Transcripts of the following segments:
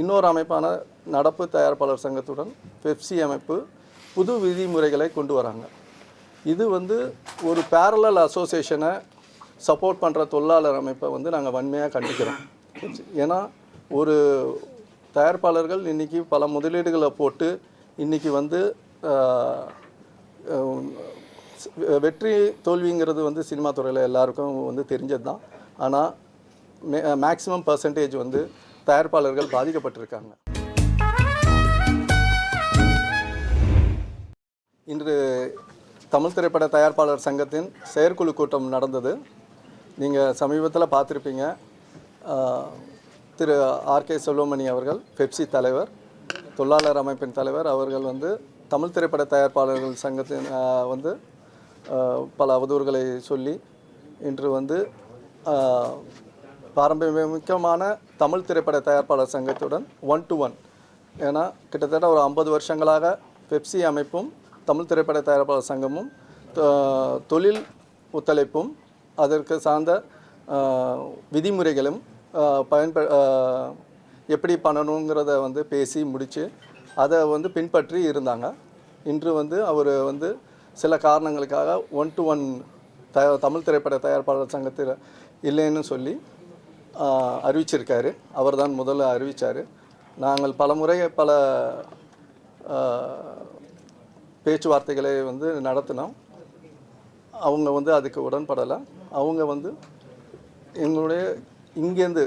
இன்னொரு அமைப்பான நடப்பு தயாரிப்பாளர் சங்கத்துடன் பெப்சி அமைப்பு புது விதிமுறைகளை கொண்டு வராங்க. இது வந்து ஒரு பேரலல் அசோசியேஷனை சப்போர்ட் பண்ணுற தொழிலாளர் அமைப்பை வந்து நாங்கள் வன்மையாக கண்டிக்கிறோம். ஏன்னா ஒரு தயாரிப்பாளர்கள் இன்றைக்கி பல முதலீடுகளை போட்டு இன்றைக்கி வந்து வெற்றி தோல்விங்கிறது வந்து சினிமா துறையில் எல்லாருக்கும் வந்து தெரிஞ்சது தான் ஆனால் மே மேக்ஸிமம் பர்சன்டேஜ் வந்து தயாரிப்பாளர்கள் பாதிக்கப்பட்டிருக்காங்க. இன்று தமிழ் திரைப்பட தயாரிப்பாளர் சங்கத்தின் செயற்குழு கூட்டம் நடந்தது. நீங்கள் சமீபத்தில் பார்த்துருப்பீங்க. திரு ஆர்கே செல்வமணி அவர்கள் பெப்சி தலைவர் தொழிலாளர் அமைப்பின் தலைவர் அவர்கள் வந்து தமிழ் திரைப்பட தயாரிப்பாளர்கள் சங்கத்தின் வந்து பல அவதூறுகளை சொல்லி இன்று வந்து பாரம்பரியமிக்கமான தமிழ் திரைப்பட தயாரிப்பாளர் சங்கத்துடன் ஒன் டு ஒன் ஏன்னா கிட்டத்தட்ட ஒரு ஐம்பது வருஷங்களாக பெப்சி அமைப்பும் தமிழ் திரைப்பட தயாரிப்பாளர் சங்கமும் தொழில் ஒத்துழைப்பும் அதற்கு சார்ந்த விதிமுறைகளும் பயன்ப எப்படி பண்ணணுங்கிறத வந்து பேசி முடித்து அதை வந்து பின்பற்றி இருந்தாங்க. இன்று வந்து அவர் வந்து சில காரணங்களுக்காக one to one the Tamil திரைப்பட தயாரிப்பாளர் சங்கத்தில் இல்லைன்னு சொல்லி அறிவிச்சிருக்காரு. அவர் தான் முதல்ல அறிவித்தார் நாங்கள் பல முறை பல பேச்சுவார்த்தைகளை வந்து நடத்தினோம். அவங்க வந்து அதுக்கு உடன்படலை. அவங்க வந்து எங்களுடைய இங்கேருந்து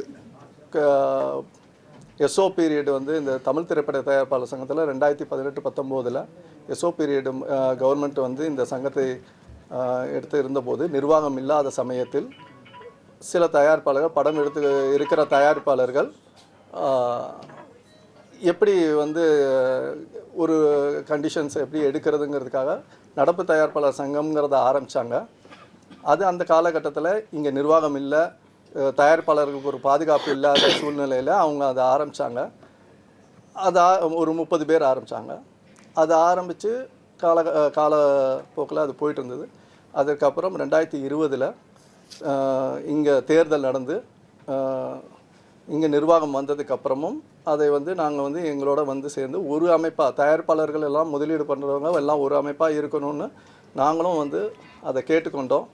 எஸ்ஓ பீரியட் வந்து இந்த தமிழ் திரைப்பட தயாரிப்பாளர் சங்கத்தில் ரெண்டாயிரத்தி பதினெட்டு பத்தொம்போதில் எஸ்ஓ பீரியடு கவர்மெண்ட் வந்து இந்த சங்கத்தை எடுத்து இருந்தபோது நிர்வாகம் இல்லாத சமயத்தில் சில தயாரிப்பாளர்கள் படம் எடுத்து இருக்கிற தயாரிப்பாளர்கள் எப்படி வந்து ஒரு கண்டிஷன்ஸ் எப்படி எடுக்கிறதுங்கிறதுக்காக நடப்பு தயாரிப்பாளர் சங்கம்ங்கிறத ஆரம்பித்தாங்க அது அந்த காலகட்டத்தில் இங்கே நிர்வாகம் இல்லை தயாரிப்பாளர்களுக்கு ஒரு பாதுகாப்பு இல்லாத சூழ்நிலையில் அவங்க அதை ஆரம்பித்தாங்க அதை ஒரு முப்பது பேர் ஆரம்பித்தாங்க அதை ஆரம்பித்து கால காலப்போக்கில் அது போயிட்டு இருந்தது. அதுக்கப்புறம் ரெண்டாயிரத்தி இருபதில் இங்கே தேர்தல் நடந்து இங்கே நிர்வாகம் வந்ததுக்கு அப்புறமும் அதை வந்து நாங்கள் வந்து எங்களோட வந்து சேர்ந்து ஒரு அமைப்பாக தயாரிப்பாளர்கள் எல்லாம் முதலீடு பண்ணுறவங்க எல்லாம் ஒரு அமைப்பாக இருக்கணும்னு நாங்களும் வந்து அதை கேட்டுக்கொண்டோம்.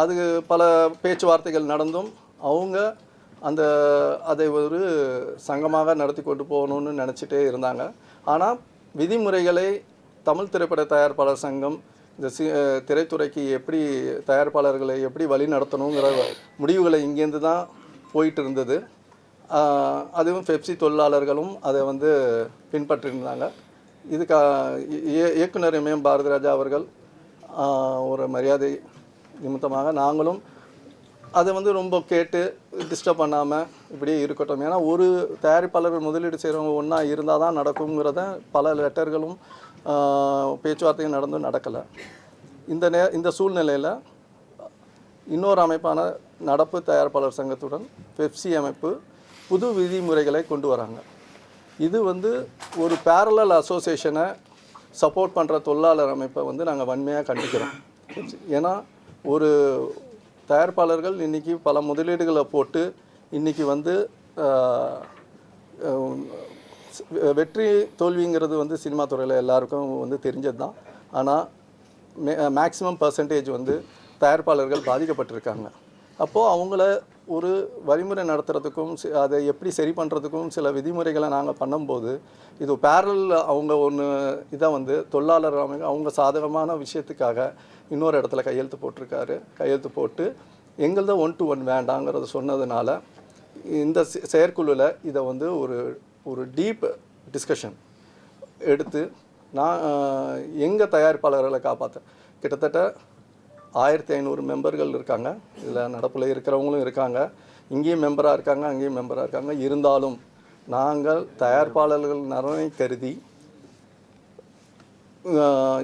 அது பல பேச்சுவார்த்தைகள் நடந்தும் அவங்க அந்த அதை ஒரு சங்கமாக நடத்தி கொண்டு போகணும்னு நினச்சிட்டே இருந்தாங்க. ஆனால் விதிமுறைகளை தமிழ் திரைப்பட தயாரிப்பாளர் சங்கம் இந்த சி திரைத்துறைக்கு எப்படி தயாரிப்பாளர்களை எப்படி வழி நடத்தணுங்கிற முடிவுகளை இங்கேருந்து தான் போயிட்டு இருந்தது. அதுவும் பெப்சி தொழிலாளர்களும் அதை வந்து பின்பற்றிருந்தாங்க இதுக்கா இயக்குனர் இமயம் பாரதிராஜா அவர்கள் ஒரு மரியாதை நிமித்தமாக நாங்களும் அதை வந்து ரொம்ப கேட்டு டிஸ்டர்ப் பண்ணாமல் இப்படியே இருக்கட்டும். ஏன்னா ஒரு தயாரிப்பாளர்கள் முதலீடு செய்கிறவங்க ஒன்றா இருந்தால் தான் நடக்குங்கிறத பல லெட்டர்களும் பேச்சுவார்த்தையும் நடந்தும் நடக்கலை. இந்த நே இந்த சூழ்நிலையில் இன்னொரு அமைப்பான நடப்பு தயாரிப்பாளர் சங்கத்துடன் பெப்சி அமைப்பு புது விதிமுறைகளை கொண்டு வராங்க. இது வந்து ஒரு பேரலல் அசோசியேஷனை சப்போர்ட் பண்ணுற தொழிலாளர் அமைப்பை வந்து நாங்கள் வன்மையாக கண்டிக்கிறோம். ஏன்னா ஒரு தயாரிப்பாளர்கள் இன்றைக்கி பல முதலீடுகளை போட்டு இன்றைக்கி வந்து வெற்றி தோல்விங்கிறது வந்து சினிமா துறையில் எல்லாருக்கும் வந்து தெரிஞ்சது தான் ஆனால் மே மேக்ஸிமம் பர்சன்டேஜ் வந்து தயாரிப்பாளர்கள் பாதிக்கப்பட்டிருக்காங்க. அப்போது அவங்கள ஒரு வழிமுறை நடத்துறதுக்கும் அதை எப்படி சரி பண்ணுறதுக்கும் சில விதிமுறைகளை நாங்கள் பண்ணும்போது இது பேரல் அவங்க ஒன்று இதை வந்து தொழிலாளர் அவங்க அவங்க சாதகமான விஷயத்துக்காக இன்னொரு இடத்துல கையெழுத்து போட்டிருக்காரு. கையெழுத்து போட்டு எங்களது ஒன் டு ஒன் வேண்டாங்கிறத சொன்னதுனால இந்த செ- செயற்குழுவில் இதை வந்து ஒரு ஒரு டீப் டிஸ்கஷன் எடுத்து நான் எங்கள் தயாரிப்பாளர்களை காப்பாற்ற கிட்டத்தட்ட ஆயிரத்தி ஐநூறு மெம்பர்கள் இருக்காங்க. இதில் நடப்பில் இருக்கிறவங்களும் இருக்காங்க. இங்கேயும் மெம்பராக இருக்காங்க அங்கேயும் மெம்பராக இருக்காங்க. இருந்தாலும் நாங்கள் தயாரிப்பாளர்கள் நலனை கருதி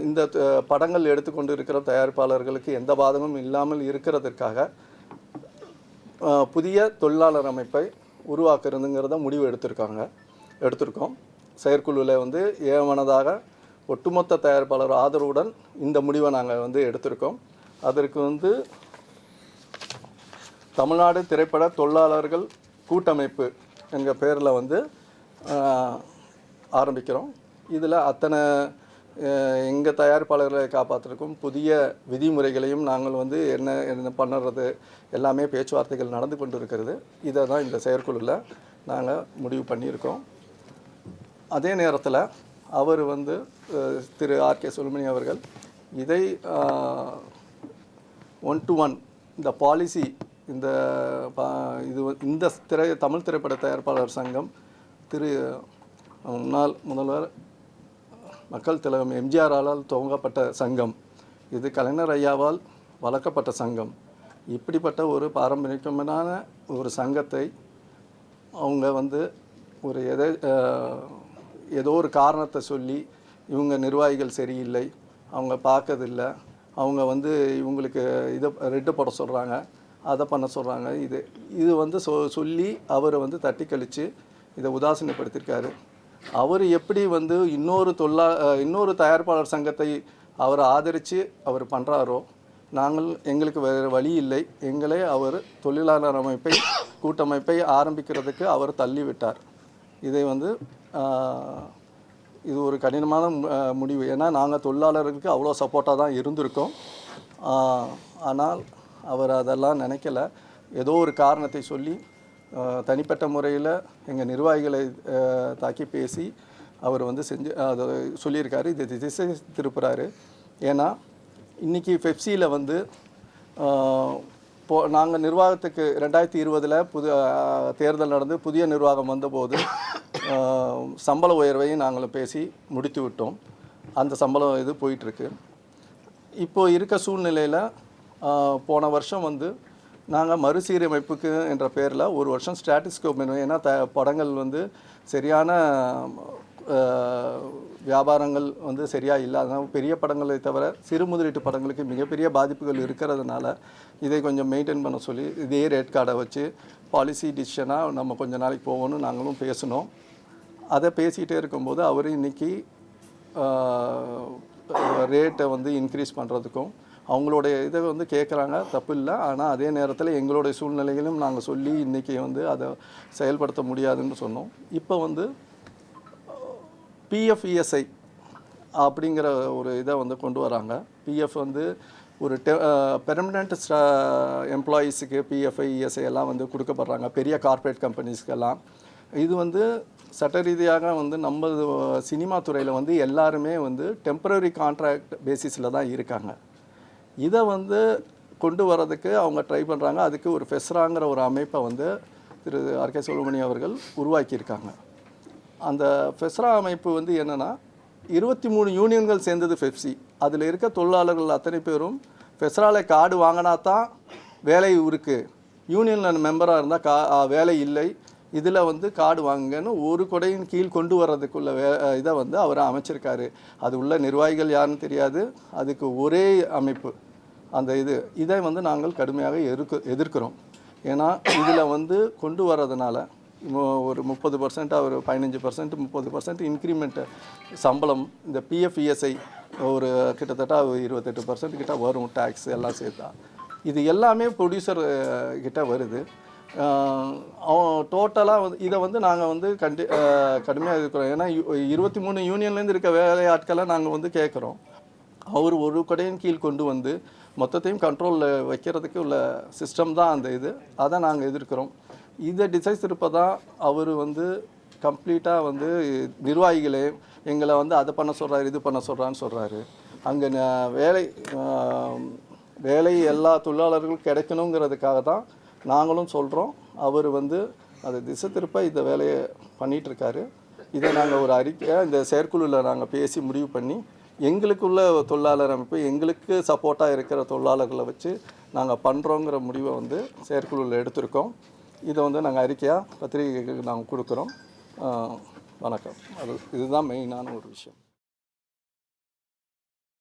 இந்த த- படங்கள் எடுத்துக்கொண்டு இருக்கிற தயாரிப்பாளர்களுக்கு எந்த பாதகமும் இல்லாமல் இருக்கிறதற்காக புதிய தொழிலாளர் அமைப்பை உருவாக்குறதுங்கிறத முடிவு எடுத்திருக்காங்க. எடுத்திருக்கோம். செயற்குழுவில் வந்து ஏவனதாக ஒட்டுமொத்த தயாரிப்பாளர் ஆதரவுடன் இந்த முடிவை நாங்கள் வந்து எடுத்திருக்கோம். அதற்கு வந்து தமிழ்நாடு திரைப்பட தொழிலாளர்கள் கூட்டமைப்பு என்கிற பேரில் வந்து ஆரம்பிக்கிறோம். இதில் அத்தனை எங்கள் தயாரிப்பாளர்களை காப்பாற்றிருக்கும் புதிய விதிமுறைகளையும் நாங்கள் வந்து என்ன என்ன பண்ணுறது எல்லாமே பேச்சுவார்த்தைகள் நடந்து கொண்டு இருக்கிறது இதை தான் இந்த செயற்குழுவில் நாங்கள் முடிவு பண்ணியிருக்கோம். அதே நேரத்தில் அவர் வந்து திரு ஆர் கே சுல்மணி அவர்கள் இதை ஒன் டு ஒன் இந்த பாலிசி இந்த பா- இது இந்த திரை தமிழ் திரைப்பட தயாரிப்பாளர் சங்கம் திரு முன்னாள் முதல்வர் மக்கள் திலகம் எம்ஜிஆரால் துவங்கப்பட்ட சங்கம். இது கலைஞர் ஐயாவால் வளர்க்கப்பட்ட சங்கம். இப்படிப்பட்ட ஒரு பாரம்பரியமான ஒரு சங்கத்தை அவங்க வந்து ஒரு எதை ஏதோ ஒரு காரணத்தை சொல்லி இவங்க நிர்வாகிகள் சரியில்லை அவங்க பார்க்கறதில்ல. அவங்க வந்து இவங்களுக்கு இதை ரெட்டு போட சொல்கிறாங்க அதை பண்ண சொல்கிறாங்க இது இது வந்து சொ சொல்லி அவரை வந்து தட்டி கழித்து இதை உதாசீனப்படுத்தியிருக்காரு. அவர் எப்படி வந்து இன்னொரு தொல்லா இன்னொரு தயாரிப்பாளர் சங்கத்தை அவர் ஆதரித்து அவர் பண்ணுறாரோ நாங்கள் எங்களுக்கு வேறு வழி இல்லை. எங்களே அவர் தொழிலாளர் அமைப்பை கூட்டமைப்பை ஆரம்பிக்கிறதுக்கு அவர் தள்ளிவிட்டார். இதை வந்து இது ஒரு கடினமான மு- முடிவு. ஏன்னா நாங்கள் தொழிலாளர்களுக்கு அவ்வளோ சப்போர்ட்டாக தான் இருந்திருக்கோம். ஆனால் அவர் அதெல்லாம் நினைக்கல. ஏதோ ஒரு காரணத்தை சொல்லி தனிப்பட்ட முறையில் எங்கள் நிர்வாகிகளை தாக்கி பேசி அவர் வந்து செஞ்சு அதை சொல்லியிருக்காரு. இது திசை திருப்புறாரு. ஏன்னா இன்றைக்கி பெப்சியில் வந்து இப்போ நாங்கள் நிர்வாகத்துக்கு ரெண்டாயிரத்தி இருபதில் புது தேர்தல் நடந்து புதிய நிர்வாகம் வந்தபோது சம்பள உயர்வையும் நாங்கள் பேசி முடித்து விட்டோம். அந்த சம்பளம் இது போயிட்டுருக்கு. இப்போ இருக்க சூழ்நிலையில் போன வருஷம் வந்து நாங்கள் மறுசீரமைப்புக்கு என்ற பேரில் ஒரு வருஷம் ஸ்டாட்டிஸ்கோப் மெனு ஏன்னா த படங்கள் வந்து சரியான வியாபாரங்கள் வந்து சரியாக இல்லாதனால பெரிய படங்களை தவிர சிறு முதலீட்டு படங்களுக்கு மிகப்பெரிய பாதிப்புகள் இருக்கிறதுனால இதை கொஞ்சம் மெயின்டைன் பண்ண சொல்லி இதே ரேட் கார்டை வச்சு பாலிசி டிசிஷனாக நம்ம கொஞ்ச நாளைக்கு போகணும்னு நாங்களும் பேசினோம். அதை பேசிகிட்டே இருக்கும்போது அவர் இன்னைக்கு ரேட்டை வந்து இன்க்ரீஸ் பண்ணுறதுக்கும் அவங்களுடைய இதை வந்து கேட்குறாங்க தப்பு இல்லை. ஆனால் அதே நேரத்தில் எங்களுடைய சூழ்நிலைகளும் நாங்கள் சொல்லி இன்றைக்கி வந்து அதை செயல்படுத்த முடியாதுன்னு சொன்னோம். இப்போ வந்து பிஎஃப்இஎஸ்ஐ அப்படிங்கிற ஒரு இதை வந்து கொண்டு வராங்க. பிஎஃப் வந்து ஒரு டெ பெர்மனண்ட் எம்ப்ளாயீஸுக்கு பிஎஃப்ஐ இஎஸ்ஐ எல்லாம் வந்து கொடுக்கப்படுறாங்க. பெரிய கார்ப்பரேட் கம்பெனிஸ்க்கெல்லாம் இது வந்து சட்ட ரீதியாக வந்து நம்ம சினிமா துறையில் வந்து எல்லாருமே வந்து டெம்பரரி கான்ட்ராக்ட் பேசிஸில் தான் இருக்காங்க. இதை வந்து கொண்டு வரதுக்கு அவங்க ட்ரை பண்ணுறாங்க அதுக்கு ஒரு ஃபெஸ்ராங்கிற ஒரு அமைப்பை வந்து திரு ஆர் கே சுப்ரமணி அவர்கள் உருவாக்கியிருக்காங்க. அந்த ஃபெஸ்ரா அமைப்பு வந்து என்னென்னா இருபத்தி மூணு யூனியன்கள் சேர்ந்தது ஃபெப்சி அதில் இருக்க தொழிலாளர்கள் அத்தனை பேரும் ஃபெஸ்ரால கார்டு வாங்கினா தான் வேலை இருக்குது யூனியனில் மெம்பராக இருந்தால் கா வேலை இல்லை. இதில் வந்து கார்டு வாங்குங்கன்னு ஒரு கொடையின் கீழ் கொண்டு வர்றதுக்குள்ள வே இதை வந்து அவர் அமைச்சிருக்காரு. அது உள்ள நிர்வாகிகள் யாருன்னு தெரியாது. அதுக்கு ஒரே அமைப்பு. அந்த இது இதை வந்து நாங்கள் கடுமையாக எதிர்க்கு எதிர்க்கிறோம். ஏன்னா இதில் வந்து கொண்டு வர்றதுனால ஒரு முப்பது பர்சன்ட் ஒரு பதினஞ்சு பர்சன்ட் முப்பது பர்சன்ட் இன்க்ரிமெண்ட் சம்பளம். இந்த பிஎஃப் இஎஸ்ஐ ஒரு கிட்டத்தட்ட இருபத்தெட்டு பர்சன்ட் கிட்ட வரும் டேக்ஸ் எல்லாம் சேர்த்தா. இது எல்லாமே ப்ரொடியூசர் கிட்ட வருது. அவன் டோட்டலாக வந்து இதை வந்து நாங்கள் வந்து கண்டி கடுமையாக இருக்கிறோம். ஏன்னா இருபத்தி மூணு யூனியன்லேருந்து இருக்க வேலை ஆட்களை நாங்கள் வந்து கேட்குறோம். அவர் ஒரு கடையின் கீழ் கொண்டு வந்து மொத்தத்தையும் கண்ட்ரோலில் வைக்கிறதுக்கு உள்ள சிஸ்டம் தான் அந்த இது. அதை நாங்கள் எதிர்க்கிறோம். இதை டிசைஸ் இருப்பதான் அவர் வந்து கம்ப்ளீட்டாக வந்து நிர்வாகிகளே எங்களை வந்து அதை பண்ண சொல்கிறாரு இது பண்ண சொல்கிறான்னு சொல்கிறாரு அங்கே வேலை வேலை எல்லா தொழிலாளர்களும் கிடைக்கணுங்கிறதுக்காக தான் நாங்களும் சொல்கிறோம் அவர் வந்து அதை திசை திருப்ப இந்த வேலையை பண்ணிகிட்ருக்காரு இதை நாங்கள் ஒரு அறிக்கையாக இந்த செயற்குழுவில் நாங்கள் பேசி முடிவு பண்ணி எங்களுக்குள்ள தொழிலாளர் அமைப்பு எங்களுக்கு சப்போர்ட்டாக இருக்கிற தொழிலாளர்களை வச்சு நாங்கள் பண்ணுறோங்கிற முடிவை வந்து செயற்குழுவில் எடுத்திருக்கோம். இதை வந்து நாங்கள் அறிக்கையாக பத்திரிகைக்கு நாங்கள் கொடுக்குறோம். வணக்கம். அது இதுதான் மெயினான ஒரு விஷயம்.